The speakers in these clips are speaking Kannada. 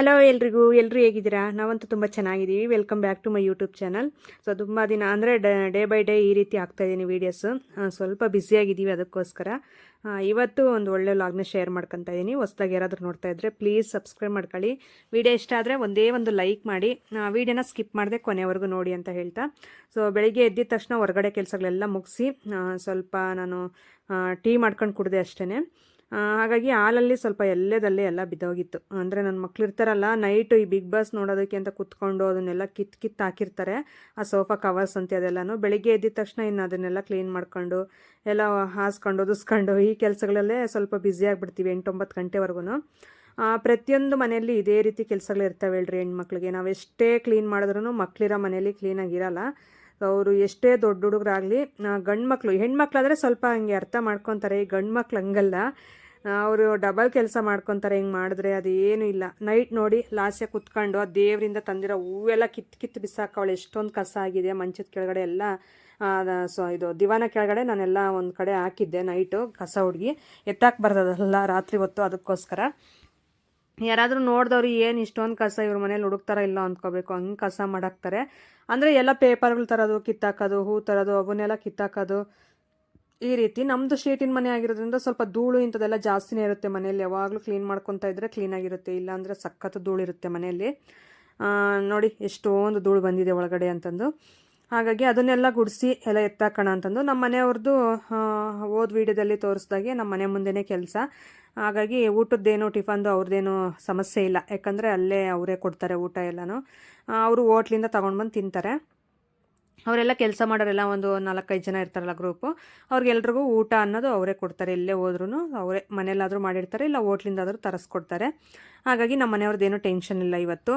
ಹಲೋ ಎಲ್ರಿಗೂ ಎಲ್ಲರೂ ಹೇಗಿದ್ದೀರಾ? ನಾವಂತೂ ತುಂಬ ಚೆನ್ನಾಗಿದ್ದೀವಿ. Welcome back to my YouTube channel so ತುಂಬ ದಿನ ಅಂದರೆ ಡೇ ಬೈ ಡೇ ಈ ರೀತಿ ಆಗ್ತಾಯಿದ್ದೀನಿ ವೀಡಿಯೋಸು ಸ್ವಲ್ಪ ಬ್ಯುಸಿಯಾಗಿದ್ದೀವಿ ಅದಕ್ಕೋಸ್ಕರ. ಇವತ್ತು ಒಂದು ಒಳ್ಳೆ ಲಾಗ್ನ ಶೇರ್ ಮಾಡ್ಕೊತಾ ಇದ್ದೀನಿ. ಹೊಸ್ದಾಗಿ ಯಾರಾದರೂ ನೋಡ್ತಾ ಇದ್ದರೆ ಪ್ಲೀಸ್ ಸಬ್ಸ್ಕ್ರೈಬ್ ಮಾಡ್ಕೊಳ್ಳಿ. ವಿಡಿಯೋ ಇಷ್ಟ ಆದರೆ ಒಂದೇ ಒಂದು ಲೈಕ್ ಮಾಡಿ. ವೀಡಿಯೋನ ಸ್ಕಿಪ್ ಮಾಡದೆ ಕೊನೆವರೆಗೂ ನೋಡಿ ಅಂತ ಹೇಳ್ತಾ. ಸೊ ಬೆಳಿಗ್ಗೆ ಎದ್ದಿದ ತಕ್ಷಣ ಹೊರಗಡೆ ಕೆಲಸಗಳೆಲ್ಲ ಮುಗಿಸಿ ಸ್ವಲ್ಪ ನಾನು ಟೀ ಮಾಡ್ಕೊಂಡು ಕುಡಿದೆ ಅಷ್ಟೇ ಹಾಗಾಗಿ ಹಾಲಲ್ಲಿ ಸ್ವಲ್ಪ ಎಲ್ಲದಲ್ಲೇ ಎಲ್ಲ ಬಿದ್ದೋಗಿತ್ತು. ಅಂದರೆ ನನ್ನ ಮಕ್ಳು ಇರ್ತಾರಲ್ಲ ನೈಟು ಈ ಬಿಗ್ ಬಾಸ್ ನೋಡೋದಕ್ಕೆ ಅಂತ ಕುತ್ಕೊಂಡು ಅದನ್ನೆಲ್ಲ ಕಿತ್ ಕಿತ್ತು ಹಾಕಿರ್ತಾರೆ. ಆ ಸೋಫಾ ಕವರ್ಸ್ ಅಂತ ಅದೆಲ್ಲನೂ. ಬೆಳಿಗ್ಗೆ ಎದ್ದಿದ ತಕ್ಷಣ ಇನ್ನು ಅದನ್ನೆಲ್ಲ ಕ್ಲೀನ್ ಮಾಡ್ಕೊಂಡು, ಎಲ್ಲ ಹಾಸ್ಕೊಂಡು ಒದಿಸ್ಕೊಂಡು ಈ ಕೆಲಸಗಳಲ್ಲೇ ಸ್ವಲ್ಪ ಬ್ಯುಸಿ ಆಗಿಬಿಡ್ತೀವಿ ಎಂಟೊಂಬತ್ತು ಗಂಟೆವರೆಗೂ ಪ್ರತಿಯೊಂದು ಮನೆಯಲ್ಲಿ ಇದೇ ರೀತಿ ಕೆಲಸಗಳು ಇರ್ತವೆ ಹೇಳ್ರಿ ಹೆಣ್ಮಕ್ಳಿಗೆ. ಎಷ್ಟೇ ಕ್ಲೀನ್ ಮಾಡಿದ್ರೂ ಮಕ್ಳಿರೋ ಮನೇಲಿ ಕ್ಲೀನಾಗಿರಲ್ಲ ಅವರು ಎಷ್ಟೇ ದೊಡ್ಡ ಹುಡುಗರಾಗಲಿ ಗಂಡು ಮಕ್ಕಳು ಹೆಣ್ಮಕ್ಳಾದರೆ ಸ್ವಲ್ಪ ಹಂಗೆ ಅರ್ಥ ಮಾಡ್ಕೊತಾರೆ, ಈ ಗಂಡು ಮಕ್ಳು ಹಂಗಲ್ಲ. ಅವರು ಡಬಲ್ ಕೆಲಸ ಮಾಡ್ಕೊತಾರೆ, ಹಿಂಗೆ ಮಾಡಿದ್ರೆ ಅದು ಏನೂ ಇಲ್ಲ. ನೈಟ್ ನೋಡಿ, ಲಾಸ್ಯ ಕುತ್ಕೊಂಡು, ಆ ದೇವರಿಂದ ತಂದಿರೋ ಹೂವೆಲ್ಲ ಕಿತ್ತು ಕಿತ್ತು ಬಿಸಾಕವಳು, ಎಷ್ಟೊಂದು ಕಸ ಆಗಿದೆ, ಮಂಚದ ಕೆಳಗಡೆ ಎಲ್ಲ ಸೊ, ಇದು ದಿವಾನ ಕೆಳಗಡೆ ನಾನೆಲ್ಲ ಒಂದು ಕಡೆ ಹಾಕಿದ್ದೆ ನೈಟು ಕಸ ಹುಡುಗಿ. ಎತ್ತಾಕ್ ಬರ್ತದಲ್ಲ ರಾತ್ರಿ ಹೊತ್ತು ಅದಕ್ಕೋಸ್ಕರ. ಯಾರಾದರೂ ನೋಡಿದವ್ರು ಏನು ಇಷ್ಟೊಂದು ಕಸ ಇವ್ರ ಮನೇಲಿ ಹುಡುಕ್ತಾರ ಇಲ್ಲ ಅಂದ್ಕೋಬೇಕು ಹಂಗೆ ಕಸ ಮಾಡಾಕ್ತಾರೆ. ಅಂದರೆ ಎಲ್ಲ ಪೇಪರ್ಗಳು ತರೋದು, ಕಿತ್ತಾಕೋದು, ಹೂ ತರೋದು, ಅವನ್ನೆಲ್ಲ ಕಿತ್ತಾಕೋದು. ಈ ರೀತಿ ನಮ್ಮದು ಶೀಟಿನ ಮನೆ ಆಗಿರೋದ್ರಿಂದ ಸ್ವಲ್ಪ ಧೂಳು ಇಂಥದ್ದೆಲ್ಲ ಜಾಸ್ತಿನೇ ಇರುತ್ತೆ ಮನೆಯಲ್ಲಿ. ಯಾವಾಗಲೂ ಕ್ಲೀನ್ ಮಾಡ್ಕೊತಾ ಇದ್ದರೆ ಕ್ಲೀನಾಗಿರುತ್ತೆ ಇಲ್ಲಾಂದರೆ ಸಖತ್ತು ಧೂಳಿರುತ್ತೆ ಮನೆಯಲ್ಲಿ. ನೋಡಿ ಎಷ್ಟೊಂದು ಧೂಳು ಬಂದಿದೆ ಒಳಗಡೆ ಅಂತಂದು. ಹಾಗಾಗಿ ಅದನ್ನೆಲ್ಲ ಗುಡಿಸಿ ಎಲ್ಲ ಎತ್ತಾಕೋಣ ಅಂತಂದು ನಮ್ಮ ಮನೆಯವ್ರದ್ದು ಓದ್ ವೀಡಿಯೋದಲ್ಲಿ ತೋರಿಸ್ದಾಗೆ ನಮ್ಮ ಮನೆ ಮುಂದೆನೇ ಕೆಲಸ. ಹಾಗಾಗಿ ಊಟದ್ದೇನು, ಟಿಫನ್ದು ಅವ್ರದ್ದೇನು ಸಮಸ್ಯೆ ಇಲ್ಲ. ಯಾಕಂದರೆ ಅಲ್ಲೇ ಅವರೇ ಕೊಡ್ತಾರೆ ಊಟ ಎಲ್ಲನೂ. ಅವರು ಹೋಟ್ಲಿಂದ ತೊಗೊಂಡು ಬಂದು ತಿಂತಾರೆ. ಅವರೆಲ್ಲ ಕೆಲಸ ಮಾಡೋರೆಲ್ಲ ಒಂದು ನಾಲ್ಕೈದು ಜನ ಇರ್ತಾರಲ್ಲ ಗ್ರೂಪು. ಅವ್ರಿಗೆಲ್ರಿಗೂ ಊಟ ಅನ್ನೋದು ಅವರೇ ಕೊಡ್ತಾರೆ. ಎಲ್ಲೇ ಹೋದ್ರೂ ಅವರೇ ಮನೆಯಲ್ಲಾದರೂ ಮಾಡಿರ್ತಾರೆ, ಇಲ್ಲ ಹೋಟ್ಲಿಂದಾದರೂ ತರಿಸ್ಕೊಡ್ತಾರೆ. ಹಾಗಾಗಿ ನಮ್ಮ ಮನೆಯವ್ರದ್ದೇನು ಟೆನ್ಷನ್ ಇಲ್ಲ ಇವತ್ತು.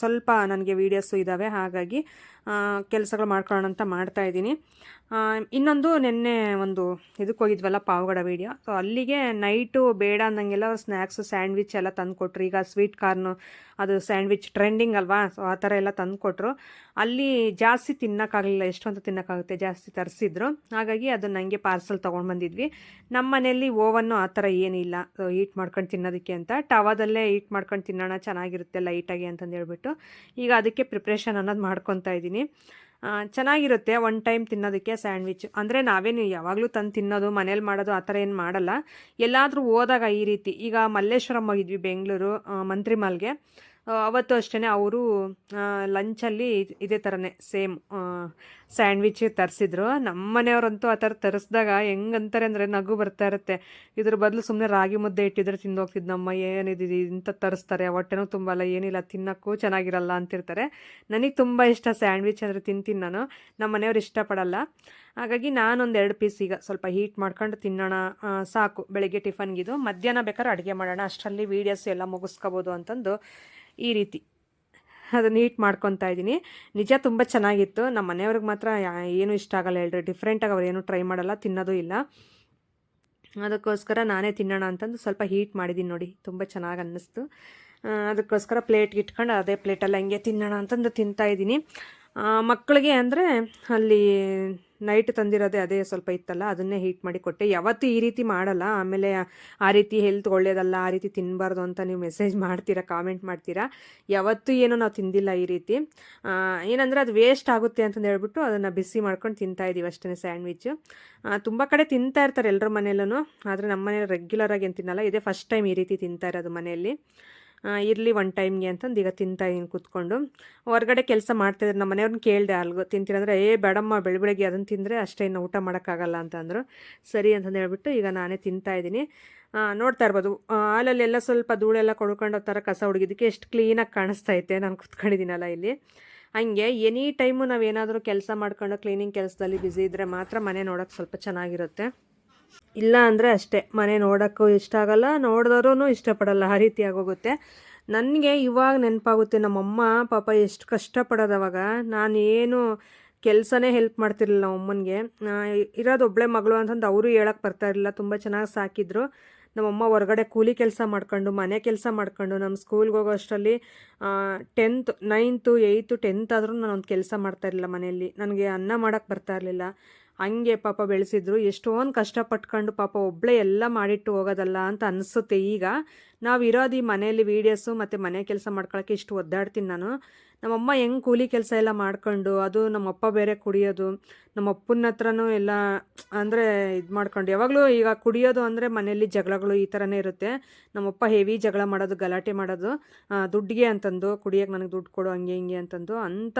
ಸ್ವಲ್ಪ ನನಗೆ ವೀಡಿಯೋಸು ಇದ್ದಾವೆ ಹಾಗಾಗಿ ಕೆಲಸಗಳು ಮಾಡ್ಕೊಳ್ಳೋಣ ಅಂತ ಮಾಡ್ತಾ ಇದ್ದೀನಿ. ಇನ್ನೊಂದು ನಿನ್ನೆ ಒಂದು ಇದಕ್ಕೆ ಹೋಗಿದ್ವಲ್ಲ, ಪಾವಗಡ ವೀಡಿಯೋ ಸೊ ಅಲ್ಲಿಗೆ ನೈಟು ಬೇಡ ಅಂದಂಗೆಲ್ಲ ಸ್ನ್ಯಾಕ್ಸು ಸ್ಯಾಂಡ್ವಿಚ್ ಎಲ್ಲ ತಂದು ಕೊಟ್ರು ಈಗ ಸ್ವೀಟ್ ಕಾರ್ನು ಅದು ಸ್ಯಾಂಡ್ವಿಚ್ ಟ್ರೆಂಡಿಂಗ್ ಅಲ್ವಾ? ಸೊ ಆ ಥರ ಎಲ್ಲ ತಂದು ಕೊಟ್ಟರು ಅಲ್ಲಿ ಜಾಸ್ತಿ ತಿನ್ನೋಕ್ಕಾಗಲಿಲ್ಲ ಎಷ್ಟು ಅಂತ ತಿನ್ನೋಕ್ಕಾಗುತ್ತೆ ಜಾಸ್ತಿ ತರಿಸಿದ್ರು. ಹಾಗಾಗಿ ಅದನ್ನು ನನಗೆ ಪಾರ್ಸಲ್ ತೊಗೊಂಡು ಬಂದಿದ್ವಿ ನಮ್ಮ ಮನೆಯಲ್ಲಿ ಓವನ್ನು ಆ ಥರ ಏನಿಲ್ಲ. ಸೊ ಹೀಟ್ ಮಾಡ್ಕೊಂಡು ತಿನ್ನೋದಕ್ಕೆ ಅಂತ. ಟವಾದಲ್ಲೇ ಹೀಟ್ ಮಾಡ್ಕೊಂಡು ತಿನ್ನೋಣ ಚೆನ್ನಾಗಿರುತ್ತೆ ಲೈಟಾಗಿ ಅಂತಂದು ಹೇಳ್ಬಿಟ್ಟು ಈಗ ಅದಕ್ಕೆ ಪ್ರಿಪ್ರೇಷನ್ ಅನ್ನೋದು ಮಾಡ್ಕೊತಾ ಇದ್ದೀನಿ. ಚೆನ್ನಾಗಿರುತ್ತೆ ಒನ್ ಟೈಮ್ ತಿನ್ನೋದಕ್ಕೆ ಸ್ಯಾಂಡ್ವಿಚ್ ಅಂದರೆ ನಾವೇನು ಯಾವಾಗಲೂ ತಂದು ತಿನ್ನೋದು ಮನೇಲಿ ಮಾಡೋದು ಆ ಥರ ಏನು ಮಾಡಲ್ಲ. ಎಲ್ಲಾದರೂ ಹೋದಾಗ ಈ ರೀತಿ. ಈಗ ಮಲ್ಲೇಶ್ವರಂ ಹೋಗಿದ್ವಿ ಬೆಂಗಳೂರು ಮಂತ್ರಿ ಮಾಲ್ಗೆ ಆ, ಅವತ್ತು ಅಷ್ಟೇ ಅವರು ಲಂಚಲ್ಲಿ ಇದೇ ಥರನೇ ಸೇಮ್ ಸ್ಯಾಂಡ್ವಿಚ್ ತರಿಸಿದ್ರು. ನಮ್ಮ ಮನೆಯವ್ರಂತೂ ಆ ಥರ ತರಿಸಿದಾಗ ಹೆಂಗಂತಾರೆ ಅಂದರೆ ನಗು ಬರ್ತಾ ಇರುತ್ತೆ. ಇದ್ರ ಬದಲು ಸುಮ್ಮನೆ ರಾಗಿ ಮುದ್ದೆ ಇಟ್ಟಿದ್ರೆ ತಿಂದು ಹೋಗ್ತಿದ್ದು ನಮ್ಮ ಏನಿದು ಇಂಥ ತರಿಸ್ತಾರೆ. ಹೊಟ್ಟೆನೂ ತುಂಬಲ್ಲ ಏನಿಲ್ಲ, ತಿನ್ನೋಕ್ಕೂ ಚೆನ್ನಾಗಿರಲ್ಲ ಅಂತಿರ್ತಾರೆ. ನನಗೆ ತುಂಬ ಇಷ್ಟ ಸ್ಯಾಂಡ್ವಿಚ್ ಅಂದರೆ ತಿಂತೀನಿ ನಾನು. ನಮ್ಮ ಮನೆಯವ್ರು ಇಷ್ಟಪಡಲ್ಲ. ಹಾಗಾಗಿ ನಾನೊಂದು ಎರಡು ಪೀಸ್ ಈಗ ಸ್ವಲ್ಪ ಹೀಟ್ ಮಾಡ್ಕೊಂಡು ತಿನ್ನೋಣ. ಸಾಕು, ಬೆಳಗ್ಗೆ ಟಿಫನ್ಗಿದು. ಮಧ್ಯಾಹ್ನ ಬೇಕಾದ್ರೆ ಅಡುಗೆ ಮಾಡೋಣ. ಅಷ್ಟರಲ್ಲಿ ವೀಡಿಯೋಸ್ ಎಲ್ಲ ಮುಗಿಸ್ಕೋಬೋದು ಅಂತಂದು. ಈ ರೀತಿ ಅದು ಹೀಟ್ ಮಾಡ್ಕೊತಾ ಇದ್ದೀನಿ. ನಿಜ ತುಂಬ ಚೆನ್ನಾಗಿತ್ತು. ನಮ್ಮ ಮನೆಯವ್ರಿಗೆ ಮಾತ್ರ ಏನು ಇಷ್ಟ ಆಗಲ್ಲ ಹೇಳ್ರಿ ಡಿಫ್ರೆಂಟಾಗಿ ಅವ್ರು ಏನೂ ಟ್ರೈ ಮಾಡಲ್ಲ, ತಿನ್ನೋದು ಇಲ್ಲ. ಅದಕ್ಕೋಸ್ಕರ ನಾನೇ ತಿನ್ನೋಣ ಅಂತಂದು ಸ್ವಲ್ಪ ಹೀಟ್ ಮಾಡಿದ್ದೀನಿ ನೋಡಿ. ತುಂಬ ಚೆನ್ನಾಗಿ ಅನ್ನಿಸ್ತು. ಅದಕ್ಕೋಸ್ಕರ ಪ್ಲೇಟ್ಗೆ ಇಟ್ಕೊಂಡು ಅದೇ ಪ್ಲೇಟಲ್ಲಿ ಹಂಗೆ ತಿನ್ನೋಣ ಅಂತಂದು ತಿಂತಾ ಇದ್ದೀನಿ. ಮಕ್ಕಳಿಗೆ ಅಂದರೆ ಅಲ್ಲಿ ನೈಟ್ ತಂದಿರೋದೇ ಅದೇ ಸ್ವಲ್ಪ ಇತ್ತಲ್ಲ, ಅದನ್ನೇ ಹೀಟ್ ಮಾಡಿ ಕೊಟ್ಟೆ. ಯಾವತ್ತೂ ಈ ರೀತಿ ಮಾಡಲ್ಲ. ಆಮೇಲೆ ಆ ರೀತಿ ಹೆಲ್ತ್ ಒಳ್ಳೇದಲ್ಲ, ಆ ರೀತಿ ತಿನ್ನಬಾರ್ದು ಅಂತ ನೀವು ಮೆಸೇಜ್ ಮಾಡ್ತೀರಾ ಕಾಮೆಂಟ್ ಮಾಡ್ತೀರಾ? ಯಾವತ್ತೂ ಏನೋ ನಾವು ತಿಂದಿಲ್ಲ ಈ ರೀತಿ. ಏನಂದರೆ ಅದು ವೇಸ್ಟ್ ಆಗುತ್ತೆ ಅಂತಂದು ಹೇಳ್ಬಿಟ್ಟು ಅದನ್ನು ಬಿಸಿ ಮಾಡ್ಕೊಂಡು ತಿಂತಾ ಇದ್ದೀವಿ ಅಷ್ಟೇ ಸ್ಯಾಂಡ್ವಿಚ್ಚು ತುಂಬ ಕಡೆ ತಿಂತಾ ಇರ್ತಾರೆ ಎಲ್ಲರ ಮನೆಯಲ್ಲೂ ಆದರೆ ನಮ್ಮ ಮನೇಲಿ ರೆಗ್ಯುಲರಾಗಿ ಏನು ತಿನ್ನಲ್ಲ. ಇದೇ ಫಸ್ಟ್ ಟೈಮ್ ಈ ರೀತಿ ತಿಂತಾ ಇರೋದು ಮನೆಯಲ್ಲಿ. ಇರಲಿ ಒನ್ ಟೈಮ್ಗೆ ಅಂತಂದು ಈಗ ತಿಂತಾ ಇದ್ದೀನಿ ಕೂತ್ಕೊಂಡು. ಹೊರಗಡೆ ಕೆಲಸ ಮಾಡ್ತಾಯಿದ್ರು ನಮ್ಮ ಮನೆಯವ್ರನ್ನ ಕೇಳಿದೆ ಅಲ್ಗೋ ತಿಂತೀರಂದ್ರೆ ಏ, ಬೇಡಮ್ಮ ಬೆಳ ಬೆಳಗ್ಗೆ ಅದನ್ನು ತಿಂದರೆ ಅಷ್ಟೇ, ಇನ್ನು ಊಟ ಮಾಡೋಕ್ಕಾಗಲ್ಲ ಅಂತಂದರು. ಸರಿ ಅಂತಂದು ಹೇಳ್ಬಿಟ್ಟು ಈಗ ನಾನೇ ತಿಂತಾ ಇದ್ದೀನಿ. ನೋಡ್ತಾ ಇರ್ಬೋದು. ಹಾಲಲ್ಲಿ ಎಲ್ಲ ಸ್ವಲ್ಪ ಧೂಳೆಲ್ಲ ಕೊಡ್ಕೊಂಡು ಥರ ಕಸ ಹುಡುಗಿದ್ದಕ್ಕೆ ಎಷ್ಟು ಕ್ಲೀನಾಗಿ ಕಾಣಿಸ್ತಾ ಐತೆ ನಾನು ಕೂತ್ಕೊಂಡಿದ್ದೀನಲ್ಲ ಇಲ್ಲಿ. ಹಂಗೆ ಎನಿ ಟೈಮು ನಾವೇನಾದರೂ ಕೆಲಸ ಮಾಡ್ಕೊಂಡು ಕ್ಲೀನಿಂಗ್ ಕೆಲಸದಲ್ಲಿ ಬ್ಯುಸಿ ಇದ್ದರೆ ಮಾತ್ರ ಮನೆ ನೋಡೋಕ್ಕೆ ಸ್ವಲ್ಪ ಚೆನ್ನಾಗಿರುತ್ತೆ. ಇಲ್ಲ ಅಂದರೆ ಅಷ್ಟೇ. ಮನೆ ನೋಡೋಕ್ಕೂ ಇಷ್ಟ ಆಗಲ್ಲ ನೋಡಿದವರು ಇಷ್ಟಪಡಲ್ಲ, ಆ ರೀತಿ ಆಗೋಗುತ್ತೆ. ನನಗೆ ಇವಾಗ ನೆನಪಾಗುತ್ತೆ, ನಮ್ಮಮ್ಮ ಪಾಪ ಎಷ್ಟು ಕಷ್ಟಪಡೋದು ನಾನು ಏನು ಕೆಲಸನೇ ಹೆಲ್ಪ್ ಮಾಡ್ತಿರ್ಲಿಲ್ಲ ನಮ್ಮಮ್ಮನಿಗೆ. ಇರೋದು ಒಬ್ಬಳೆ ಮಗಳು ಅಂತಂದು ಅವರು ಹೇಳಕ್ಕೆ ಬರ್ತಾ ಇರಲಿಲ್ಲ, ತುಂಬ ಚೆನ್ನಾಗಿ ಸಾಕಿದ್ರು. ನಮ್ಮಮ್ಮ ಹೊರಗಡೆ ಕೂಲಿ ಕೆಲಸ ಮಾಡ್ಕೊಂಡು, ಮನೆ ಕೆಲಸ ಮಾಡ್ಕೊಂಡು ನಮ್ಮ ಸ್ಕೂಲ್ಗೆ ಹೋಗೋ ಅಷ್ಟರಲ್ಲಿ ಟೆಂತ್ ನೈನ್ತು ಏಯ್ತು ಟೆಂತ್ ಆದರೂ ನಾನೊಂದು ಕೆಲಸ ಮಾಡ್ತಾ ಇರಲಿಲ್ಲ ಮನೆಯಲ್ಲಿ. ನನಗೆ ಅನ್ನ ಮಾಡೋಕ್ಕೆ ಬರ್ತಾ ಇರಲಿಲ್ಲ. ಹಂಗೆ ಪಾಪ ಬೆಳೆಸಿದ್ರು, ಎಷ್ಟೊಂದು ಕಷ್ಟಪಟ್ಕೊಂಡು ಪಾಪ ಒಬ್ಬಳೇ ಎಲ್ಲ ಮಾಡಿಟ್ಟು ಹೋಗೋದಲ್ಲ ಅಂತ ಅನಿಸುತ್ತೆ ಈಗ. ನಾವು ಇರೋದು ಈ ಮನೆಯಲ್ಲಿ ವೀಡಿಯೋಸು ಮತ್ತು ಮನೆ ಕೆಲಸ ಮಾಡ್ಕೊಳಕ್ಕೆ ಇಷ್ಟು ಒದ್ದಾಡ್ತೀನಿ ನಾನು. ನಮ್ಮಮ್ಮ ಹೆಂಗೆ ಕೂಲಿ ಕೆಲಸ ಎಲ್ಲ ಮಾಡ್ಕೊಂಡು, ಅದು ನಮ್ಮಪ್ಪ ಬೇರೆ ಕುಡಿಯೋದು ನಮ್ಮ ಅಪ್ಪನ ಹತ್ರನೂ ಎಲ್ಲ ಅಂದರೆ ಇದು ಮಾಡ್ಕೊಂಡು, ಯಾವಾಗಲೂ ಈಗ ಕುಡಿಯೋದು ಅಂದರೆ ಮನೆಯಲ್ಲಿ ಜಗಳಗಳು ಈ ಥರನೇ ಇರುತ್ತೆ. ನಮ್ಮಪ್ಪ ಹೆವಿ ಜಗಳ ಮಾಡೋದು, ಗಲಾಟೆ ಮಾಡೋದು. ದುಡ್ಡಿಗೆ ಅಂತಂದು, ಕುಡಿಯೋಕೆ ನನಗೆ ದುಡ್ಡು ಕೊಡು, ಹಂಗೆ ಹಿಂಗೆ ಅಂತಂದು ಅಂಥ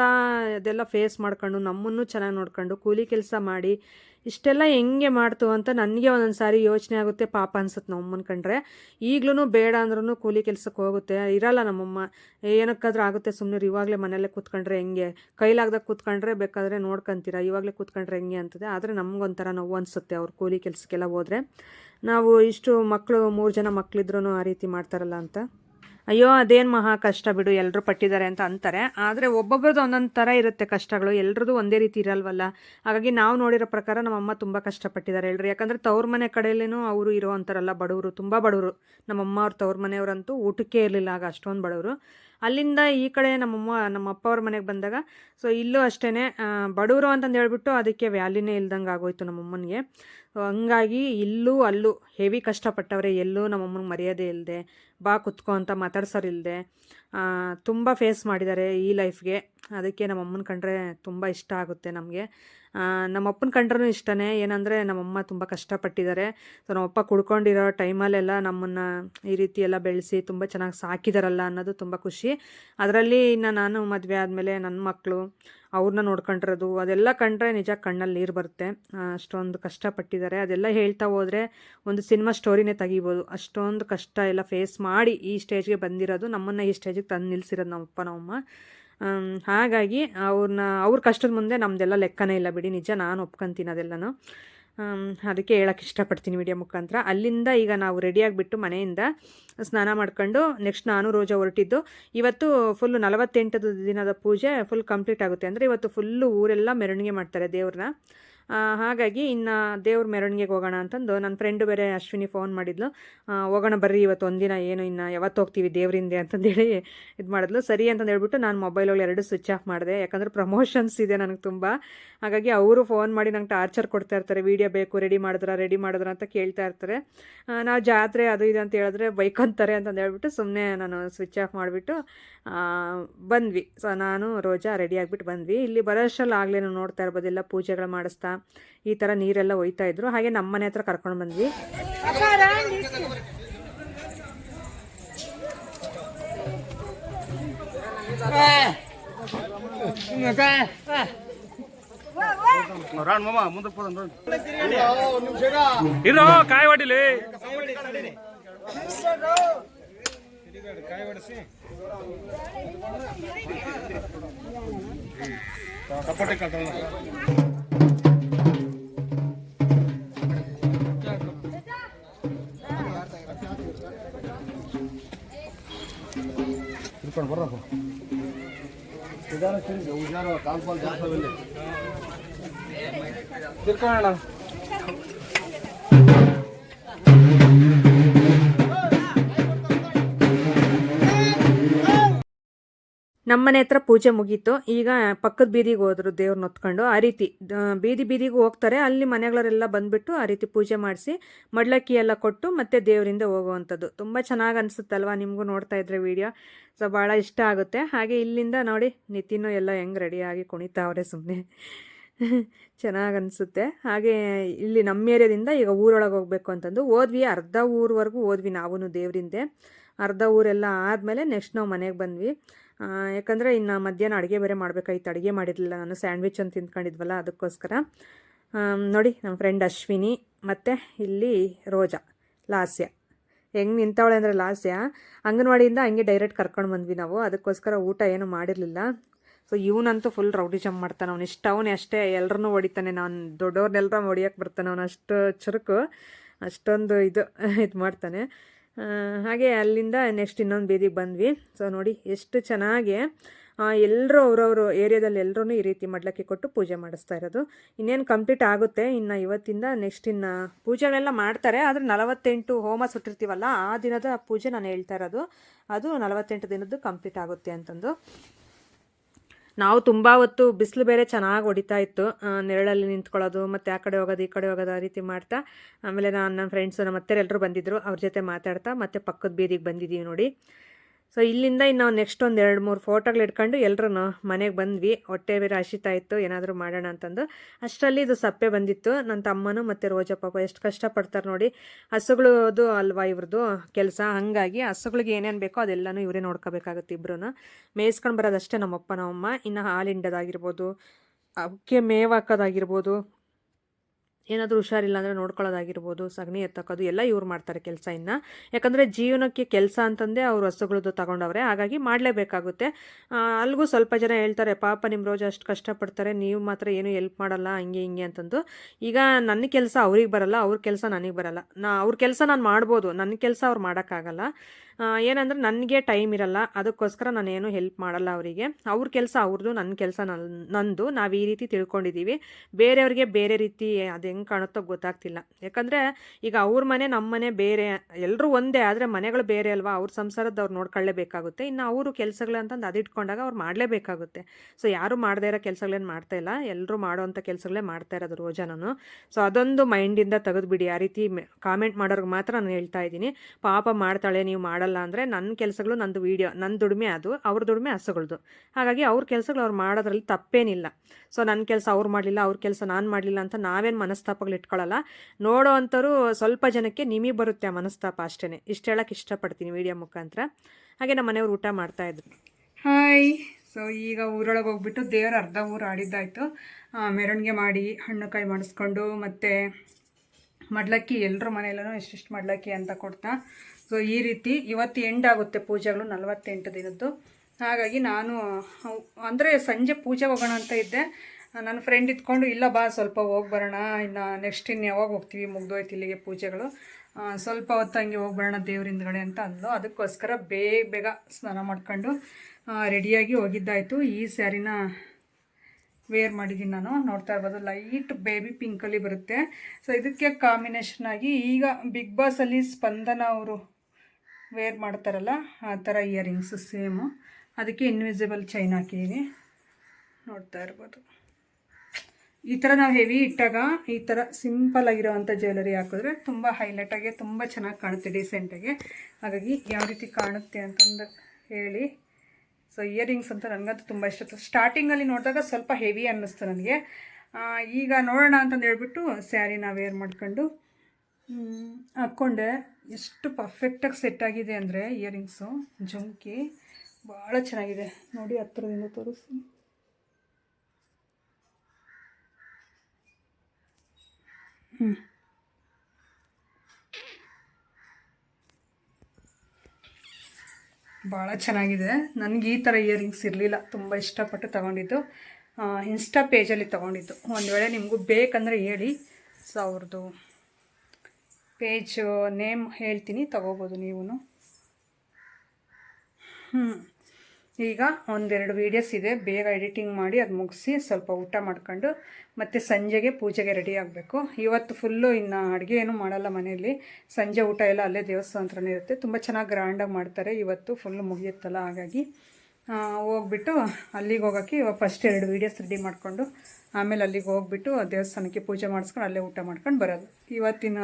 ಅದೆಲ್ಲ ಫೇಸ್ ಮಾಡ್ಕೊಂಡು ನಮ್ಮನ್ನು ಚೆನ್ನಾಗಿ ನೋಡ್ಕೊಂಡು ಕೂಲಿ ಕೆಲಸ ಮಾಡಿ ಇಷ್ಟೆಲ್ಲ ಹೆಂಗೆ ಮಾಡ್ತು ಅಂತ ನನಗೆ ಒಂದೊಂದು ಸಾರಿ ಯೋಚನೆ ಆಗುತ್ತೆ. ಪಾಪ ಅನ್ಸುತ್ತೆ ನಮ್ಮಮ್ಮನ ಕಂಡ್ರೆ. ಈಗಲೂ ಬೇಡ ಅಂದ್ರೂ ಕೂಲಿ ಕೆಲ್ಸಕ್ಕೆ ಹೋಗುತ್ತೆ. ಇರಲ್ಲ ನಮ್ಮಮ್ಮ. ಏನಕ್ಕಾದ್ರೂ ಆಗುತ್ತೆ ಸುಮ್ಮನೆ ಇವಾಗಲೇ ಮನೆಯಲ್ಲೇ ಕೂತ್ಕೊಂಡ್ರೆ ಹೆಂಗೆ? ಕೈಲಾಗ್ದಾಗ ಕೂತ್ಕೊಂಡ್ರೆ ಬೇಕಾದರೆ ನೋಡ್ಕೊಂತೀರ? ಇವಾಗಲೇ ಕೂತ್ಕೊಂಡ್ರೆ ಹೆಂಗೆ ಅಂತದೆ. ಆದರೆ ನಮಗೊಂಥರ ನೋವು ಅನಿಸುತ್ತೆ ಅವ್ರು ಕೂಲಿ ಕೆಲಸಕ್ಕೆಲ್ಲ ಹೋದರೆ. ನಾವು ಇಷ್ಟು ಮಕ್ಕಳು, ಮೂರು ಜನ ಮಕ್ಕಳಿದ್ರೂ ಆ ರೀತಿ ಮಾಡ್ತಾರಲ್ಲ ಅಂತ. ಅಯ್ಯೋ, ಅದೇನು ಮಹಾ ಕಷ್ಟ ಬಿಡು ಎಲ್ಲರೂ ಪಟ್ಟಿದ್ದಾರೆ ಅಂತ ಅಂತಾರೆ. ಆದರೆ ಒಬ್ಬೊಬ್ರದ್ದು ಒಂದೊಂದು ಥರ ಇರುತ್ತೆ ಕಷ್ಟಗಳು. ಎಲ್ರದ್ದು ಒಂದೇ ರೀತಿ ಇರಲ್ವಲ್ಲ? ಹಾಗಾಗಿ ನಾವು ನೋಡಿರೋ ಪ್ರಕಾರ ನಮ್ಮಮ್ಮ ತುಂಬ ಕಷ್ಟಪಟ್ಟಿದ್ದಾರೆ ಹೇಳ್ರಿ. ಯಾಕಂದರೆ ತವ್ರ ಮನೆ ಕಡೆಯಲ್ಲೇನೂ ಅವರು ಇರೋ ಬಡವರು, ತುಂಬ ಬಡವರು. ನಮ್ಮಮ್ಮ ಅವ್ರ ತವ್ರ ಮನೆಯವರಂತೂ ಊಟಕ್ಕೆ ಇರಲಿಲ್ಲ ಆಗ ಅಷ್ಟೊಂದು ಬಡವರು. ಅಲ್ಲಿಂದ ಈ ಕಡೆ ನಮ್ಮಮ್ಮ ನಮ್ಮ ಅಪ್ಪ ಅವ್ರ ಮನೆಗೆ ಬಂದಾಗ, ಸೊ ಇಲ್ಲೂ ಅಷ್ಟೇ ಬಡವರು ಅಂತಂದು ಹೇಳ್ಬಿಟ್ಟು ಅದಕ್ಕೆ ವ್ಯಾಲಿನೇ ಇಲ್ದಂಗೆ ಆಗೋಯ್ತು ನಮ್ಮಮ್ಮನಿಗೆ ಹಂಗಾಗಿ ಇಲ್ಲೂ ಅಲ್ಲೂ ಹೆವಿ ಕಷ್ಟಪಟ್ಟವ್ರೆ. ಎಲ್ಲೂ ನಮ್ಮಮ್ಮನಿಗೆ ಮರ್ಯಾದೆ ಇಲ್ಲದೆ ಬಾ ಕುತ್ಕೋ ಅಂತ ಮಾತಾಡ್ಸೋರಿಲ್ಲದೆ ತುಂಬ ಫೇಸ್ ಮಾಡಿದ್ದಾರೆ ಈ ಲೈಫ್ಗೆ ಅದಕ್ಕೆ ನಮ್ಮಮ್ಮನ ಕಂಡ್ರೆ ತುಂಬ ಇಷ್ಟ ಆಗುತ್ತೆ ನಮಗೆ. ನಮ್ಮಪ್ಪನ ಕಂಡ್ರೂ ಇಷ್ಟನೇ. ಏನಂದರೆ ನಮ್ಮಮ್ಮ ತುಂಬ ಕಷ್ಟಪಟ್ಟಿದ್ದಾರೆ. ಸೊ ನಮ್ಮಪ್ಪ ಕುಡ್ಕೊಂಡಿರೋ ಟೈಮಲ್ಲೆಲ್ಲ ನಮ್ಮನ್ನು ಈ ರೀತಿ ಎಲ್ಲ ಬೆಳೆಸಿ ತುಂಬ ಚೆನ್ನಾಗಿ ಸಾಕಿದಾರಲ್ಲ ಅನ್ನೋದು ತುಂಬ ಖುಷಿ. ಅದರಲ್ಲಿ ಇನ್ನು ನಾನು ಮದುವೆ ಆದಮೇಲೆ ನನ್ನ ಮಕ್ಕಳು ಅವ್ರನ್ನ ನೋಡ್ಕೊಂಡಿರೋದು, ಅದೆಲ್ಲ ಕಂಡ್ರೆ ನಿಜ ಕಣ್ಣಲ್ಲಿ ನೀರು ಬರುತ್ತೆ. ಅಷ್ಟೊಂದು ಕಷ್ಟಪಟ್ಟಿದ್ದಾರೆ. ಅದೆಲ್ಲ ಹೇಳ್ತಾ ಹೋದರೆ ಒಂದು ಸಿನಿಮಾ ಸ್ಟೋರಿನೇ ತೆಗಿಬೋದು. ಅಷ್ಟೊಂದು ಕಷ್ಟ ಎಲ್ಲ ಫೇಸ್ ಮಾಡಿ ಈ ಸ್ಟೇಜ್ಗೆ ಬಂದಿರೋದು ನಮ್ಮನ್ನು ಈ ಸ್ಟೇಜಿಗೆ ತಂದು ನಿಲ್ಲಿಸಿರೋದು ನಮ್ಮಪ್ಪ, ನಮ್ಮಮ್ಮ. ಹಾಗಾಗಿ ಅವ್ರನ್ನ ಅವ್ರ ಕಷ್ಟದ ಮುಂದೆ ನಮ್ಮದೆಲ್ಲ ಲೆಕ್ಕನೇ ಇಲ್ಲ ಬಿಡಿ. ನಿಜ ನಾನು ಒಪ್ಕೊಂತೀನಿ ಅದೆಲ್ಲನೂ. ಅದಕ್ಕೆ ಹೇಳೋಕ್ಕೆ ಇಷ್ಟಪಡ್ತೀನಿ ವಿಡಿಯೋ ಮುಖಾಂತರ. ಅಲ್ಲಿಂದ ಈಗ ನಾವು ರೆಡಿಯಾಗಿಬಿಟ್ಟು ಮನೆಯಿಂದ ಸ್ನಾನ ಮಾಡ್ಕೊಂಡು ನೆಕ್ಸ್ಟ್ ನಾನು, ರೋಜಾ ಹೊರಟಿದ್ದು. ಇವತ್ತು ಫುಲ್ ನಲವತ್ತೆಂಟು ದಿನದ ಪೂಜೆ ಫುಲ್ ಕಂಪ್ಲೀಟ್ ಆಗುತ್ತೆ. ಅಂದರೆ ಇವತ್ತು ಫುಲ್ಲು ಊರೆಲ್ಲ ಮೆರವಣಿಗೆ ಮಾಡ್ತಾರೆ ದೇವ್ರನ್ನ. ಹಾಗಾಗಿ ಇನ್ನು ದೇವ್ರ ಮೆರವಣಿಗೆಗೆ ಹೋಗೋಣ ಅಂತಂದು ನನ್ನ ಫ್ರೆಂಡು ಬೇರೆ ಅಶ್ವಿನಿ ಫೋನ್ ಮಾಡಿದ್ಲು. ಹೋಗೋಣ ಬರ್ರಿ ಇವತ್ತು ಒಂದಿನ ಏನು ಇನ್ನು ಯಾವತ್ತು ಹೋಗ್ತೀವಿ ದೇವ್ರಿಂದೆ ಅಂತಂದೇಳಿ ಇದು ಮಾಡಿದ್ಲು. ಸರಿ ಅಂತಂದು ಹೇಳ್ಬಿಟ್ಟು ನಾನು ಮೊಬೈಲಲ್ಲಿ ಎರಡು ಸ್ವಿಚ್ ಆಫ್ ಮಾಡಿದೆ, ಯಾಕಂದರೆ ಪ್ರಮೋಷನ್ಸ್ ಇದೆ ನನಗೆ ತುಂಬ. ಹಾಗಾಗಿ ಅವರು ಫೋನ್ ಮಾಡಿ ನಂಗೆ ಟಾರ್ಚರ್ ಕೊಡ್ತಾ ಇರ್ತಾರೆ ವೀಡಿಯೋ ಬೇಕು ರೆಡಿ ಮಾಡಿದ್ರ ರೆಡಿ ಮಾಡಿದ್ರ ಅಂತ ಕೇಳ್ತಾ ಇರ್ತಾರೆ. ನಾವು ಜಾತ್ರೆ ಅದು ಇದು ಅಂತ ಹೇಳಿದ್ರೆ ಬೈಕೊಂತಾರೆ ಅಂತಂದು ಹೇಳ್ಬಿಟ್ಟು ಸುಮ್ಮನೆ ನಾನು ಸ್ವಿಚ್ ಆಫ್ ಮಾಡಿಬಿಟ್ಟು ಬಂದ್ವಿ. ಸೊ, ನಾನು, ರೋಜಾ ರೆಡಿ ಆಗಿಬಿಟ್ಟು ಬಂದ್ವಿ. ಇಲ್ಲಿ ಬರೋಷ್ಟರಲ್ಲಿ ಆಗಲೇ ನೋಡ್ತಾ ಇರ್ಬೋದು, ಎಲ್ಲ ಪೂಜೆಗಳು ಮಾಡಿಸ್ತಾ ಈ ಥರ ನೀರೆಲ್ಲ ಒಯ್ತಾ ಇದ್ರು. ಹಾಗೆ ನಮ್ಮ ಮನೆ ಹತ್ರ ಕರ್ಕೊಂಡು ಬಂದ್ವಿ. ಇರೋ ಕಾಯಿ ಹೊಡಿಲಿ ಸಪೋರ್ಟಿ ಬರ್ರಪ್ಪ ನಿಧಾನ ತಿರುಗಿ ಉಜಾರ ಕಾಲ್ ಪಾಲ್ ಜಾಸ್ತಿ ತಿರ್ಕೊಳ್ಳೋಣ ನಮ್ಮ ಮನೆ ಹತ್ರ ಪೂಜೆ ಮುಗೀತು. ಈಗ ಪಕ್ಕದ ಬೀದಿಗೆ ಹೋದ್ರು ದೇವ್ರನ್ನ ಹೊತ್ಕೊಂಡು. ಆ ರೀತಿ ಬೀದಿ ಬೀದಿಗೆ ಹೋಗ್ತಾರೆ. ಅಲ್ಲಿ ಮನೆಗಳರೆಲ್ಲ ಬಂದ್ಬಿಟ್ಟು ಆ ರೀತಿ ಪೂಜೆ ಮಾಡಿಸಿ ಮಡ್ಲಕ್ಕಿ ಎಲ್ಲ ಕೊಟ್ಟು ಮತ್ತೆ ದೇವರಿಂದ ಹೋಗುವಂಥದ್ದು. ತುಂಬ ಚೆನ್ನಾಗಿ ಅನಿಸುತ್ತಲ್ವ ನಿಮಗೂ ನೋಡ್ತಾ ಇದ್ರೆ ವಿಡಿಯೋ? ಸೊ, ಭಾಳ ಇಷ್ಟ ಆಗುತ್ತೆ. ಹಾಗೆ ಇಲ್ಲಿಂದ ನೋಡಿ, ನಿತಿನೂ ಎಲ್ಲ ಹೆಂಗೆ ರೆಡಿಯಾಗಿ ಕುಣಿತಾವ್ರೆ ಸುಮ್ಮನೆ ಚೆನ್ನಾಗಿ ಅನಿಸುತ್ತೆ. ಹಾಗೆ ಇಲ್ಲಿ ನಮ್ಮ ಏರಿಯಾದಿಂದ ಈಗ ಊರೊಳಗೆ ಹೋಗ್ಬೇಕು ಅಂತಂದು ಹೋದ್ವಿ. ಅರ್ಧ ಊರವರೆಗೂ ಹೋದ್ವಿ ನಾವೂ ದೇವರಿಂದೆ. ಅರ್ಧ ಊರೆಲ್ಲ ಆದಮೇಲೆ ನೆಕ್ಸ್ಟ್ ನಾವು ಮನೆಗೆ ಬಂದ್ವಿ. ಯಾಕಂದರೆ ಇನ್ನು ಮಧ್ಯಾಹ್ನ ಅಡುಗೆ ಬೇರೆ ಮಾಡಬೇಕಾಯ್ತು. ಅಡುಗೆ ಮಾಡಿರಲಿಲ್ಲ ನಾನು, ಸ್ಯಾಂಡ್ವಿಚ್ ಅಂತ ತಿಂದ್ಕೊಂಡಿದ್ವಲ್ಲ ಅದಕ್ಕೋಸ್ಕರ. ನೋಡಿ ನಮ್ಮ ಫ್ರೆಂಡ್ ಅಶ್ವಿನಿ ಮತ್ತು ಇಲ್ಲಿ ರೋಜಾ, ಲಾಸ್ಯ. ಹೆಂಗೆ ನಿಂತವಳೆ ಅಂದರೆ ಲಾಸ್ಯ. ಅಂಗನವಾಡಿಯಿಂದ ಹಂಗೆ ಡೈರೆಕ್ಟ್ ಕರ್ಕೊಂಡು ಬಂದ್ವಿ ನಾವು. ಅದಕ್ಕೋಸ್ಕರ ಊಟ ಏನು ಮಾಡಿರಲಿಲ್ಲ. ಸೊ ಇವನಂತೂ ಫುಲ್ ರೌಡಿ ಜಂಪ್ ಮಾಡ್ತಾನೆ ಅವ್ನು. ಇಷ್ಟ ಅವನೇ ಅಷ್ಟೇ. ಎಲ್ಲರನ್ನೂ ಹೊಡಿತಾನೆ ನಾನು. ದೊಡ್ಡವ್ರನ್ನೆಲ್ಲರೂ ಹೊಡಿಯೋಕೆ ಬರ್ತಾನೆ ಅವನು. ಅಷ್ಟು ಚುರುಕು, ಅಷ್ಟೊಂದು ಇದು ಇದು ಮಾಡ್ತಾನೆ. ಹಾಗೆ ಅಲ್ಲಿಂದ ನೆಕ್ಸ್ಟ್ ಇನ್ನೊಂದು ಬೀದಿಗೆ ಬಂದ್ವಿ. ಸೊ ನೋಡಿ ಎಷ್ಟು ಚೆನ್ನಾಗಿ ಎಲ್ಲರೂ ಅವ್ರವ್ರ ಏರಿಯಾದಲ್ಲಿ ಎಲ್ಲರೂ ಈ ರೀತಿ ಮಡ್ಲಕ್ಕೆ ಕೊಟ್ಟು ಪೂಜೆ ಮಾಡಿಸ್ತಾ ಇರೋದು. ಇನ್ನೇನು ಕಂಪ್ಲೀಟ್ ಆಗುತ್ತೆ, ಇನ್ನು ಇವತ್ತಿಂದ ನೆಕ್ಸ್ಟ್ ಇನ್ನು ಪೂಜೆಗಳೆಲ್ಲ ಮಾಡ್ತಾರೆ. ಆದರೆ ನಲವತ್ತೆಂಟು ಹೋಮ ಸುಟ್ಟಿರ್ತೀವಲ್ಲ, ಆ ದಿನದ ಪೂಜೆ ನಾನು ಹೇಳ್ತಾ ಇರೋದು. ಅದು ನಲವತ್ತೆಂಟು ದಿನದ್ದು ಕಂಪ್ಲೀಟ್ ಆಗುತ್ತೆ ಅಂತಂದು. ನಾವು ತುಂಬ ಹೊತ್ತು ಬಿಸಿಲು ಬೇರೆ ಚೆನ್ನಾಗಿ ಹೊಡಿತಾ ಇತ್ತು. ನೆರಳಲ್ಲಿ ನಿಂತ್ಕೊಳ್ಳೋದು, ಮತ್ತು ಆ ಕಡೆ ಹೋಗೋದು, ಈ ಕಡೆ ಹೋಗೋದು ಆ ರೀತಿ ಮಾಡ್ತಾ, ಆಮೇಲೆ ನಾನು ನನ್ನ ಫ್ರೆಂಡ್ಸು ನಮ್ಮ ಎಲ್ಲರೂ ಬಂದಿದ್ದರು ಅವ್ರ ಜೊತೆ ಮಾತಾಡ್ತಾ, ಮತ್ತೆ ಪಕ್ಕದ ಬೀದಿಗೆ ಬಂದಿದ್ದೀವಿ ನೋಡಿ. ಸೊ ಇಲ್ಲಿಂದ ಇನ್ನು ನಾವು ನೆಕ್ಸ್ಟ್ ಒಂದು ಎರಡು ಮೂರು ಫೋಟೋಗಳು ಇಟ್ಕೊಂಡು ಎಲ್ಲರೂ ಮನೆಗೆ ಬಂದ್ವಿ. ಹೊಟ್ಟೆ ಬೇರೆ ಹಸಿತಾ ಇತ್ತು. ಏನಾದರೂ ಮಾಡೋಣ ಅಂತಂದು. ಅಷ್ಟರಲ್ಲಿ ಇದು ಸಪ್ಪೆ ಬಂದಿತ್ತು. ನನ್ನ ತಮ್ಮನೂ ಮತ್ತು ರೋಜಾ ಪಾಪ ಎಷ್ಟು ಕಷ್ಟಪಡ್ತಾರೆ ನೋಡಿ. ಹಸುಗಳದು ಅಲ್ವಾ ಇವ್ರದ್ದು ಕೆಲಸ? ಹಾಗಾಗಿ ಹಸುಗಳಿಗೆ ಏನೇನು ಬೇಕೋ ಅದೆಲ್ಲನೂ ಇವರೇ ನೋಡ್ಕೋಬೇಕಾಗುತ್ತೆ ಇಬ್ಬರೂ ಮೇಯಿಸ್ಕೊಂಡು ಬರೋದಷ್ಟೇ ನಮ್ಮಪ್ಪ, ನಮ್ಮಮ್ಮ. ಇನ್ನು ಹಾಲು ಹಿಂಡೋದಾಗಿರ್ಬೋದು ಅವಕ್ಕೆ ಮೇವು ಹಾಕೋದಾಗಿರ್ಬೋದು ಏನಾದರೂ ಹುಷಾರಿಲ್ಲ ಅಂದರೆ ನೋಡ್ಕೊಳ್ಳೋದಾಗಿರ್ಬೋದು. ಸಗಣಿ ಎತ್ತಕ್ಕೋದು ಎಲ್ಲ ಇವ್ರು ಮಾಡ್ತಾರೆ ಕೆಲಸ ಇನ್ನು. ಯಾಕಂದರೆ ಜೀವನಕ್ಕೆ ಕೆಲಸ ಅಂತಂದೇ ಅವ್ರು ಹಸುಗಳದ್ದು ತಗೊಂಡವ್ರೆ. ಹಾಗಾಗಿ ಮಾಡಲೇಬೇಕಾಗುತ್ತೆ. ಅಲ್ಲಿಗೂ ಸ್ವಲ್ಪ ಜನ ಹೇಳ್ತಾರೆ, ಪಾಪ ನಿಮ್ಮ ರೋಜು ಅಷ್ಟು ಕಷ್ಟಪಡ್ತಾರೆ. ನೀವು ಮಾತ್ರ ಏನು ಎಲ್ಪ್ ಮಾಡಲ್ಲ, ಹಂಗೆ ಹಿಂಗೆ ಅಂತಂದು. ಈಗ ನನ್ನ ಕೆಲಸ ಅವ್ರಿಗೆ ಬರಲ್ಲ, ಅವ್ರ ಕೆಲಸ ನನಗೆ ಬರಲ್ಲ. ನಾ ಅವ್ರ ಕೆಲಸ ನಾನು ಮಾಡ್ಬೋದು. ನನ್ನ ಕೆಲಸ ಅವ್ರು ಮಾಡೋಕ್ಕಾಗಲ್ಲ. ಏನಂದ್ರೆ ನನಗೆ ಟೈಮ್ ಇರಲ್ಲ. ಅದಕ್ಕೋಸ್ಕರ ನಾನು ಏನು ಹೆಲ್ಪ್ ಮಾಡಲ್ಲ ಅವರಿಗೆ. ಅವ್ರ ಕೆಲಸ ಅವ್ರದ್ದು ನನ್ನ ಕೆಲಸ ನನ್ನ ನಂದು. ನಾವು ಈ ರೀತಿ ತಿಳ್ಕೊಂಡಿದ್ದೀವಿ ಬೇರೆಯವ್ರಿಗೆ ಬೇರೆ ರೀತಿ ಅದು ಹೆಂಗೆ ಕಾಣುತ್ತೋ ಗೊತ್ತಾಗ್ತಿಲ್ಲ. ಯಾಕಂದರೆ ಈಗ ಅವ್ರ ಮನೆ ನಮ್ಮ ಮನೆ ಬೇರೆ ಎಲ್ಲರೂ ಒಂದೇ ಆದರೆ ಮನೆಗಳು ಬೇರೆ ಅಲ್ವಾ? ಅವ್ರ ಸಂಸಾರದ ಅವ್ರು ನೋಡ್ಕೊಳ್ಳೇಬೇಕಾಗುತ್ತೆ. ಇನ್ನು ಅವರು ಕೆಲಸಗಳು ಅಂತಂದು ಅದಿಟ್ಕೊಂಡಾಗ ಅವ್ರು ಮಾಡಲೇಬೇಕಾಗುತ್ತೆ. ಸೊ ಯಾರು ಮಾಡದೇ ಇರೋ ಕೆಲಸಗಳೇನು ಮಾಡ್ತಾ ಇಲ್ಲ. ಎಲ್ಲರೂ ಮಾಡೋವಂಥ ಕೆಲಸಗಳೇ ಮಾಡ್ತಾ ಇರೋದು ರೋಜಾ ಸೊ ಅದೊಂದು ಮೈಂಡಿಂದ ತೆಗೆದುಬಿಡಿ. ಆ ರೀತಿ ಕಾಮೆಂಟ್ ಮಾಡೋರ್ಗೆ ಮಾತ್ರ ನಾನು ಹೇಳ್ತಾ ಇದ್ದೀನಿ. ಪಾಪ ಮಾಡ್ತಾಳೆ, ನೀವು ಮಾಡಲ್ಲ. ಅಂದರೆ ನನ್ನ ಕೆಲಸಗಳು ನಂದು ವೀಡಿಯೋ ನನ್ನ ದುಡಿಮೆ ಅದು, ಅವ್ರ ದುಡಿಮೆ ಹಸುಗಳದು ಹಾಗಾಗಿ ಅವ್ರ ಕೆಲಸಗಳು ಅವ್ರು ಮಾಡೋದ್ರಲ್ಲಿ ತಪ್ಪೇನಿಲ್ಲ. ಸೊ ನನ್ನ ಕೆಲಸ ಅವ್ರು ಮಾಡಲಿಲ್ಲ, ಅವ್ರ ಕೆಲಸ ನಾನು ಮಾಡಲಿಲ್ಲ ಅಂತ ನಾವೇನು ಮನಸ್ತಾಪಗಳು ಇಟ್ಕೊಳ್ಳಲ್ಲ ನೋಡೋ ಅಂಥವ್ರು ಸ್ವಲ್ಪ ಜನಕ್ಕೆ ನಿಮಿ ಬರುತ್ತೆ ಆ ಮನಸ್ತಾಪ ಅಷ್ಟೇ ಇಷ್ಟು ಹೇಳೋಕ್ಕೆ ಇಷ್ಟಪಡ್ತೀನಿ ವೀಡಿಯೋ ಮುಖಾಂತರ. ಹಾಗೆ ನಮ್ಮ ಮನೆಯವ್ರು ಊಟ ಮಾಡ್ತಾಯಿದ್ರು ಹಾಯ್ ಸೊ ಈಗ ಊರೊಳಗೆ ಹೋಗ್ಬಿಟ್ಟು ದೇವ್ರ ಅರ್ಧ ಊರು ಆಡಿದ್ದಾಯಿತು. ಮೆರವಣಿಗೆ ಮಾಡಿ ಹಣ್ಣು ಕಾಯಿ ಮಾಡಿಸ್ಕೊಂಡು ಮತ್ತು ಮಡ್ಲಕ್ಕಿ ಎಲ್ಲರ ಮನೆಯಲ್ಲೂ ಎಷ್ಟೆಷ್ಟು ಮಡ್ಲಕ್ಕಿ ಅಂತ ಕೊಡ್ತಾ. ಸೊ ಈ ರೀತಿ ಇವತ್ತು ಎಂಡ್ ಆಗುತ್ತೆ ಪೂಜೆಗಳು ನಲವತ್ತೆಂಟು ದಿನದ್ದು. ಹಾಗಾಗಿ ನಾನು, ಅಂದರೆ ಸಂಜೆ ಪೂಜೆ ಹೋಗೋಣ ಅಂತ ಇದ್ದೆ. ನನ್ನ ಫ್ರೆಂಡ್ ಇದ್ಕೊಂಡು, ಇಲ್ಲ ಬಾ, ಸ್ವಲ್ಪ ಹೋಗಿ ಬರೋಣ, ಇನ್ನು ನೆಕ್ಸ್ಟ್ ಇನ್ನು ಯಾವಾಗ ಹೋಗ್ತೀವಿ, ಮುಗ್ದೋಯ್ತು ಇಲ್ಲಿಗೆ ಪೂಜೆಗಳು. ಸ್ವಲ್ಪ ಹೊತ್ತು ಹಂಗೆ ಹೋಗಿ ಬರೋಣ ದೇವ್ರ ಹಿಂದ್ಗಡೆ ಅಂತ ಅಂದ್ಲು. ಅದಕ್ಕೋಸ್ಕರ ಬೇಗ ಬೇಗ ಸ್ನಾನ ಮಾಡ್ಕೊಂಡು ರೆಡಿಯಾಗಿ ಹೋಗಿದ್ದಾಯಿತು. ಈ ಸ್ಯಾರಿನ ವೇರ್ ಮಾಡಿದ್ದೀನಿ ನಾನು. ನೋಡ್ತಾ ಇರ್ಬೋದು ಲೈಟ್ ಬೇಬಿ ಪಿಂಕಲ್ಲಿ ಬರುತ್ತೆ. ಸೊ ಇದಕ್ಕೆ ಕಾಂಬಿನೇಷನ್ ಆಗಿ ಈಗ ಬಿಗ್ ಬಾಸಲ್ಲಿ ಸ್ಪಂದನ ಅವರು ವೇರ್ ಮಾಡ್ತಾರಲ್ಲ, ಆ ಥರ ಇಯರಿಂಗ್ಸು ಸೇಮು ಅದಕ್ಕೆ ಇನ್ವಿಸಿಬಲ್ ಚೈನ್ ಹಾಕಿದ್ದೀನಿ ನೋಡ್ತಾ ಇರ್ಬೋದು. ಈ ಥರ ನಾವು ಹೆವಿ ಇಟ್ಟಾಗ ಈ ಥರ ಸಿಂಪಲ್ ಆಗಿರೋವಂಥ ಜ್ಯುವೆಲರಿ ಹಾಕಿದ್ರೆ ತುಂಬ ಹೈಲೈಟಾಗಿ ತುಂಬ ಚೆನ್ನಾಗಿ ಕಾಣುತ್ತೆ ಡಿಸೆಂಟಾಗಿ ಹಾಗಾಗಿ ಯಾವ ರೀತಿ ಕಾಣುತ್ತೆ ಅಂತಂದು ಹೇಳಿ. ಸೊ ಇಯರಿಂಗ್ಸ್ ಅಂತ ನನಗಂತೂ ತುಂಬ ಇಷ್ಟ. ಸ್ಟಾರ್ಟಿಂಗಲ್ಲಿ ನೋಡಿದಾಗ ಸ್ವಲ್ಪ ಹೆವಿ ಅನ್ನಿಸ್ತು ನನಗೆ. ಈಗ ನೋಡೋಣ ಅಂತಂದು ಹೇಳ್ಬಿಟ್ಟು ಸ್ಯಾರಿನ ವೇರ್ ಮಾಡ್ಕೊಂಡು ಹಾಕ್ಕೊಂಡೆ. ಎಷ್ಟು ಪರ್ಫೆಕ್ಟಾಗಿ ಸೆಟ್ ಆಗಿದೆ ಅಂದರೆ ಇಯರಿಂಗ್ಸು ಜುಮ್ಕಿ. ಭಾಳ ಚೆನ್ನಾಗಿದೆ. ನೋಡಿ ಹತ್ತಿರದಿಂದ ತೋರಿಸಿ. ಹ್ಞೂ ಭಾಳ ಚೆನ್ನಾಗಿದೆ. ನನಗೆ ಈ ಥರ ಇಯರಿಂಗ್ಸ್ ಇರಲಿಲ್ಲ. ತುಂಬ ಇಷ್ಟಪಟ್ಟು ತೊಗೊಂಡಿದ್ದು. ಇನ್ಸ್ಟಾ ಪೇಜಲ್ಲಿ ತೊಗೊಂಡಿದ್ದು. ಒಂದು ವೇಳೆ ನಿಮಗೂ ಬೇಕಂದರೆ ಹೇಳಿ. ಸೊ ಅವ್ರದ್ದು ಪೇಜ್ ನೇಮ್ ಹೇಳ್ತೀನಿ. ತೊಗೋಬೋದು ನೀವು ಹ್ಞೂ ಈಗ ಒಂದೆರಡು ವೀಡಿಯೋಸ್ ಇದೆ. ಬೇಗ ಎಡಿಟಿಂಗ್ ಮಾಡಿ ಅದು ಮುಗಿಸಿ ಸ್ವಲ್ಪ ಊಟ ಮಾಡ್ಕೊಂಡು ಮತ್ತು ಸಂಜೆಗೆ ಪೂಜೆಗೆ ರೆಡಿ ಆಗಬೇಕು. ಇವತ್ತು ಫುಲ್ಲು ಇನ್ನು ಅಡುಗೆ ಏನು ಮಾಡಲ್ಲ ಮನೆಯಲ್ಲಿ. ಸಂಜೆ ಊಟ ಎಲ್ಲ ಅಲ್ಲೇ ದೇವಸ್ಥಾನ ಹತ್ರನೇ ಇರುತ್ತೆ. ತುಂಬ ಚೆನ್ನಾಗಿ ಗ್ರ್ಯಾಂಡಾಗಿ ಮಾಡ್ತಾರೆ. ಇವತ್ತು ಫುಲ್ಲು ಮುಗಿಯುತ್ತಲ್ಲ ಹಾಗಾಗಿ ಹೋಗ್ಬಿಟ್ಟು ಅಲ್ಲಿಗೆ ಹೋಗೋಕ್ಕೆ ಇವಾಗ ಫಸ್ಟ್ ಎರಡು ವೀಡಿಯೋಸ್ ರೆಡಿ ಮಾಡಿಕೊಂಡು ಆಮೇಲೆ ಅಲ್ಲಿಗೆ ಹೋಗ್ಬಿಟ್ಟು ದೇವಸ್ಥಾನಕ್ಕೆ ಪೂಜೆ ಮಾಡಿಸ್ಕೊಂಡು ಅಲ್ಲೇ ಊಟ ಮಾಡ್ಕೊಂಡು ಬರೋದು. ಇವತ್ತಿನ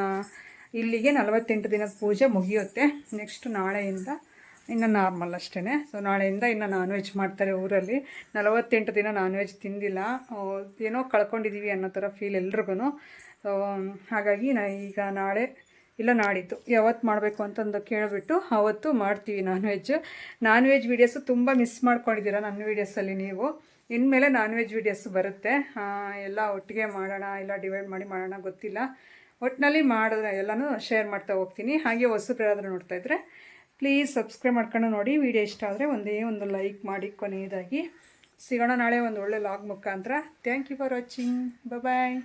ಇಲ್ಲಿಗೆ ನಲವತ್ತೆಂಟು ದಿನದ ಪೂಜೆ ಮುಗಿಯುತ್ತೆ. ನೆಕ್ಸ್ಟ್ ನಾಳೆಯಿಂದ ಇನ್ನು ನಾರ್ಮಲ್ ಅಷ್ಟೇ ಸೊ ನಾಳೆಯಿಂದ ಇನ್ನು ನಾನ್ ವೆಜ್ ಮಾಡ್ತಾರೆ ಊರಲ್ಲಿ. ನಲವತ್ತೆಂಟು ದಿನ ನಾನ್ ವೆಜ್ ತಿಂದಿಲ್ಲ ಏನೋ ಕಳ್ಕೊಂಡಿದ್ದೀವಿ ಅನ್ನೋ ಥರ ಫೀಲ್ ಎಲ್ರಿಗೂ ಸೊ ಹಾಗಾಗಿ ನಾ ಈಗ ನಾಳೆ, ಇಲ್ಲ ನಾಡಿದ್ದು ಯಾವತ್ತು ಮಾಡಬೇಕು ಅಂತಂದು ಕೇಳಿಬಿಟ್ಟು ಅವತ್ತು ಮಾಡ್ತೀವಿ non veg non veg videos ತುಂಬ ಮಿಸ್ ಮಾಡ್ಕೊಂಡಿದ್ದೀರಾ ನನ್ನ ವೀಡಿಯೋಸಲ್ಲಿ ನೀವು. ಇನ್ಮೇಲೆ ನಾನ್ ವೆಜ್ ವೀಡಿಯೋಸ್ ಬರುತ್ತೆ ಎಲ್ಲ ಒಟ್ಟಿಗೆ ಮಾಡೋಣ, ಇಲ್ಲ ಡಿವೈಡ್ ಮಾಡಿ ಮಾಡೋಣ ಗೊತ್ತಿಲ್ಲ. ಒಟ್ಟಿನಲ್ಲಿ ಮಾಡಿದ್ರೆ ಎಲ್ಲನೂ ಶೇರ್ ಮಾಡ್ತಾ ಹೋಗ್ತೀನಿ. ಹಾಗೆ ಹೊಸಬ್ರು ಯಾರಾದರೂ ನೋಡ್ತಾ ಇದ್ದರೆ ಪ್ಲೀಸ್ ಸಬ್ಸ್ಕ್ರೈಬ್ ಮಾಡ್ಕೊಂಡು ನೋಡಿ. ವಿಡಿಯೋ ಇಷ್ಟ ಆದರೆ ಒಂದೇ ಒಂದು ಲೈಕ್ ಮಾಡಿ ಕೊನೆಯದಾಗಿ. ಸಿಗೋಣ ನಾಳೆ ಒಂದು ಒಳ್ಳೆ ಲಾಗ್ ಮುಖಾಂತರ. Thank you for watching bye